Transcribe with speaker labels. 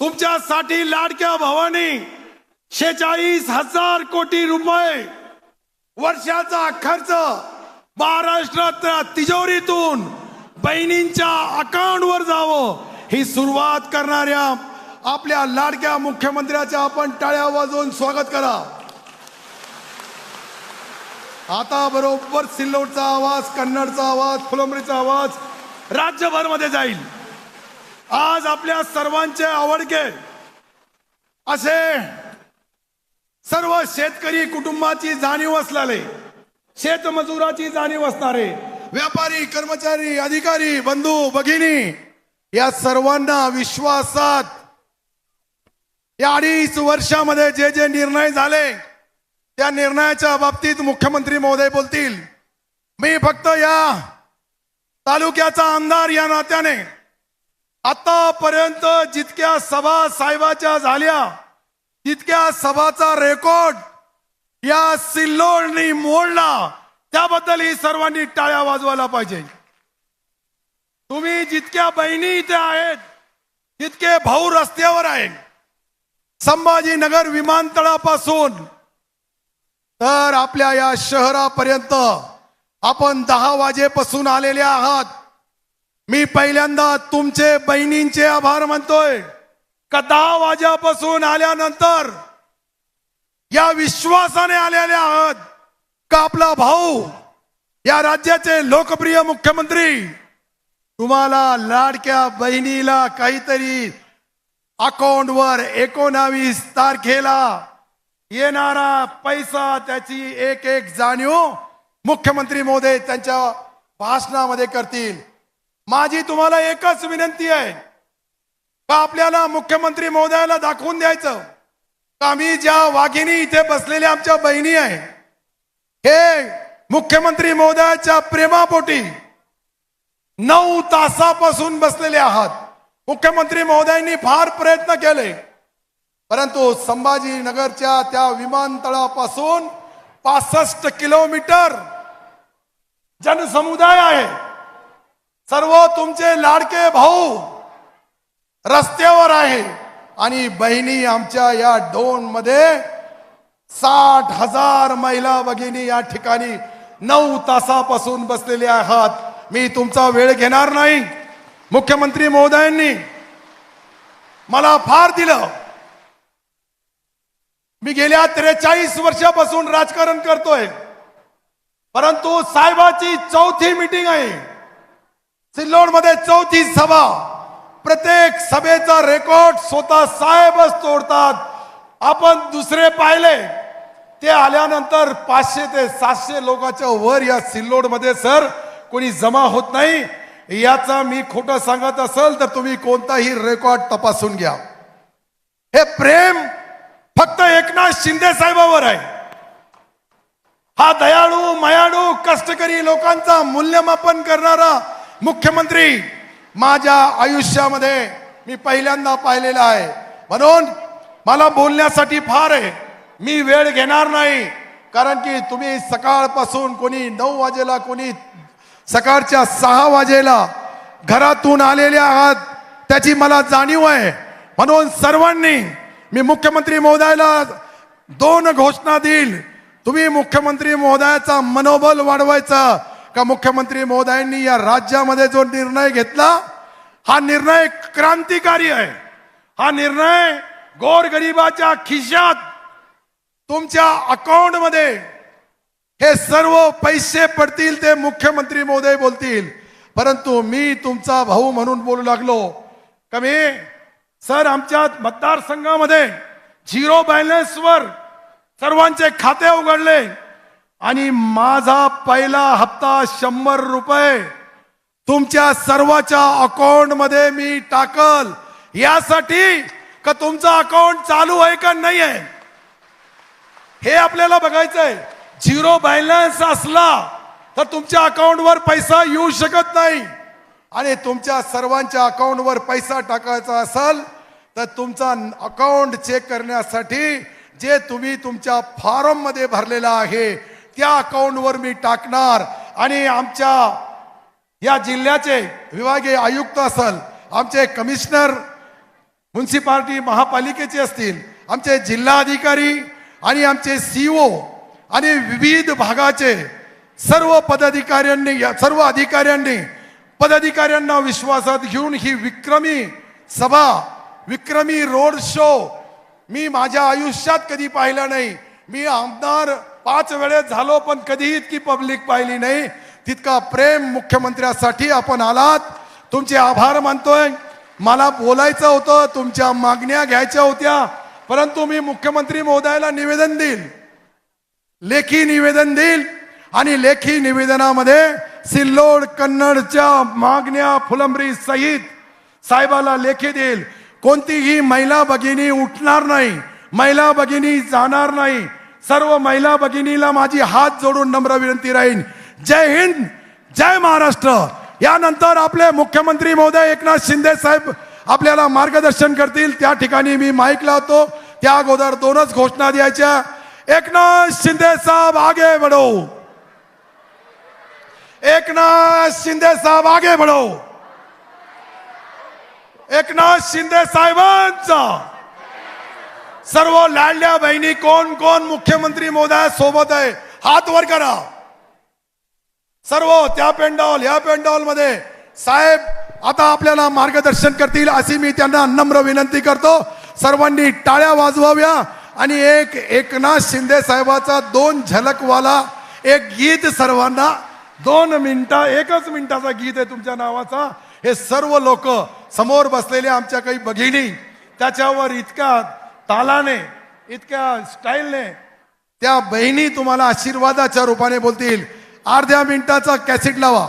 Speaker 1: तुमच्यासाठी लाडक्या भावानी शेचाळीस हजार कोटी रुपये वर्षाचा खर्च महाराष्ट्रातल्या तिजोरीतून बहिणींच्या अकाउंटवर जावं ही सुरुवात करणाऱ्या आपल्या लाडक्या मुख्यमंत्र्याच्या आपण टाळ्या वाजवून स्वागत करा. आता बरोबर सिल्लोडचा आवाज कन्नडचा आवाज फुलंबरीचा आवाज राज्यभरमध्ये जाईल. आज आपल्या सर्वांचे आवडके असे सर्व शेतकरी कुटुंबाची जाणीव असलेले शेतमजुराची जाणीव असणारे व्यापारी कर्मचारी अधिकारी बंधू भगिनी या सर्वांना विश्वासात या अडीच वर्षामध्ये जे जे निर्णय झाले त्या निर्णयाच्या बाबतीत मुख्यमंत्री महोदय बोलतील. मी फक्त या तालुक्याचा आमदार या नात्याने आतापर्यंत जितक्या सभा साहेबाच्या झाल्या तितक्या सभाचा रेकॉर्ड या सिल्लोडनी मोडला त्याबद्दल ही सर्वांनी टाळ्या वाजवायला पाहिजे. तुम्ही जितक्या बहिणी इथे आहेत तितके भाऊ रस्त्यावर आहेत. संभाजीनगर विमानतळापासून तर आपल्या या शहरापर्यंत आपण दहा वाजेपासून आलेले आहात. मी पहिल्यांदा तुमचे बहिणींचे आभार मानतोय. का दहा वाज्यापासून आल्यानंतर या विश्वासाने आलेले आहात का आपला भाऊ या राज्याचे लोकप्रिय मुख्यमंत्री? तुम्हाला लाडक्या बहिणीला काहीतरी अकाउंटवर एकोणावीस तारखेला येणारा पैसा त्याची एक एक जाणीव मुख्यमंत्री मोदी त्यांच्या भाषणामध्ये करतील. माझी तुम्हाला एकच विनंती आहे का आपल्याला मुख्यमंत्री महोदयाला दाखवून द्यायचं? का आम्ही ज्या वाघिणी इथे बसलेल्या आमच्या बहिणी आहे हे मुख्यमंत्री महोदयाच्या प्रेमापोटी नऊ तासापासून बसलेले आहात. मुख्यमंत्री महोदयांनी फार प्रयत्न केले. परंतु संभाजीनगरच्या त्या विमानतळापासून पासष्ट किलोमीटर जनसमुदाय आहे. सर्व तुमचे लाडके भाऊ रस्त्यावर आहे. आणि बहिणी आमच्या या डोनमध्ये साठ हजार महिला भगिनी या ठिकाणी नऊ तासापासून बसलेले आहात. मी तुमचा वेळ घेणार नाही. मुख्यमंत्री महोदयांनी मला फार दिलं. मी गेल्या त्रेचाळीस वर्षापासून राजकारण करतोय. परंतु साहेबाची चौथी मीटिंग आहे. सिल्लोडमध्ये चौथी सभा. प्रत्येक सभेचा रेकॉर्ड स्वतः साहेबच तोडतात. आपण दुसरे पाहिले. ते आल्यानंतर पाचशे ते सातशे लोकांच्या वर या सिल्लोडमध्ये सर कोणी जमा होत नाही. याचा मी खोटं सांगत असेल तर तुम्ही कोणताही रेकॉर्ड तपासून घ्या. हे प्रेम फक्त एकनाथ शिंदे साहेबावर आहे. हा दयाळू मयाळू कष्टकरी लोकांचा मूल्यमापन करणारा मुख्यमंत्री माझ्या आयुष्यामध्ये मी पहिल्यांदा पाहिलेला आहे. म्हणून मला बोलण्यासाठी फार आहे. मी वेळ घेणार नाही. कारण की तुम्ही सकाळपासून कोणी नऊ वाजेला कोणी सकाळच्या सहा वाजेला घरातून आलेले आहात त्याची मला जाणीव आहे. म्हणून सर्वांनी मी मुख्यमंत्री महोदयाला दोन घोषणा देईल. तुम्ही मुख्यमंत्री महोदयाचा मनोबल वाढवायचा का मुख्यमंत्री महोदयांनी या राज्यामध्ये जो निर्णय घेतला हा निर्णय क्रांतिकारी आहे. हा निर्णय गोरगरिबाच्या खिशात तुमच्या अकाउंटमध्ये हे सर्व पैसे पडतील ते मुख्यमंत्री महोदय बोलतील. परंतु मी तुमचा भाऊ म्हणून बोलू लागलो. कमी सर आमच्या मतदारसंघामध्ये झिरो बॅलन्सवर सर्वांचे खाते उघडले. आणि माझा पहिला हप्ता शंभर रुपये तुमच्या सर्वाच्या अकाउंटमध्ये मी टाकल. यासाठी का तुमचं अकाउंट चालू आहे का नाही आहे हे आपल्याला बघायचं आहे झिरो बॅलन्स असला तर तुमच्या अकाउंटवर पैसा येऊ शकत नाही. आणि तुमच्या सर्वांच्या अकाउंटवर पैसा टाकायचा असेल तर तुमचा अकाउंट चेक करण्यासाठी जे तुम्ही तुमच्या फॉर्ममध्ये भरलेला आहे त्या अकाउंटवर मी टाकणार. आणि आमच्या या जिल्ह्याचे विभागीय आयुक्त असल आमचे कमिशनर म्युन्सिपाल्टी महापालिकेचे असतील आमचे जिल्हाधिकारी आणि आमचे सीओ आणि विविध भागाचे सर्व पदाधिकाऱ्यांनी या सर्व अधिकाऱ्यांनी पदाधिकाऱ्यांना विश्वासात घेऊन ही विक्रमी सभा विक्रमी रोड शो मी माझ्या आयुष्यात कधी पाहिलं नाही. मी आमदार पाच वेळेस झालो पण कधी इतकी पब्लिक पाहिली नाही. तितका प्रेम मुख्यमंत्र्यासाठी आपण आलात. तुमचे आभार मानतोय. मला बोलायचं होतं तुमच्या मागण्या घ्यायच्या होत्या परंतु मी मुख्यमंत्री महोदयाला निवेदन देईल. लेखी निवेदन देईल. आणि लेखी निवेदनामध्ये सिल्लोड कन्नडच्या मागण्या फुलंब्री सहित साहेबाला लेखी देईल. कोणतीही महिला भगिनी उठणार नाही महिला भगिनी जाणार नाही. सर्व महिला भगिनीला माझी हात जोडून नम्र विनंती राहीन. जय हिंद जय महाराष्ट्र. यानंतर आपले मुख्यमंत्री महोदय एकनाथ शिंदे साहेब आपल्याला मार्गदर्शन करतील. त्या ठिकाणी मी माईक लावतो. त्या अगोदर दोनच घोषणा द्यायच्या. एकनाथ शिंदे साहेब आगे बढ़ो. एकनाथ शिंदे साहेब आगे बढ़ो. एकनाथ शिंदे साहेबांचा. सर्व लाडल्या बहिणी कोण कोण मुख्यमंत्री मोदया सोबत आहे हात वर करा. सर्व त्या पेंडॉल या पेंडॉलमध्ये साहेब आता आपल्याला मार्गदर्शन करतील अशी मी त्यांना नम्र विनंती करतो. सर्वांनी टाळ्या वाजवाव्या आणि एक एकनाथ शिंदे साहेबाचा दोन झलकवाला एक गीत सर्वांना. दोन मिनिटा एकच मिनिटाचा गीत आहे तुमच्या नावाचा. हे सर्व लोक समोर बसलेले आमच्या काही भगिनी त्याच्यावर इतका तालाने इतक्या स्टाईलने त्या बहिणी तुम्हाला आशीर्वादाच्या रूपाने बोलतील. अर्ध्या मिनिटाचा कॅसेट लावा.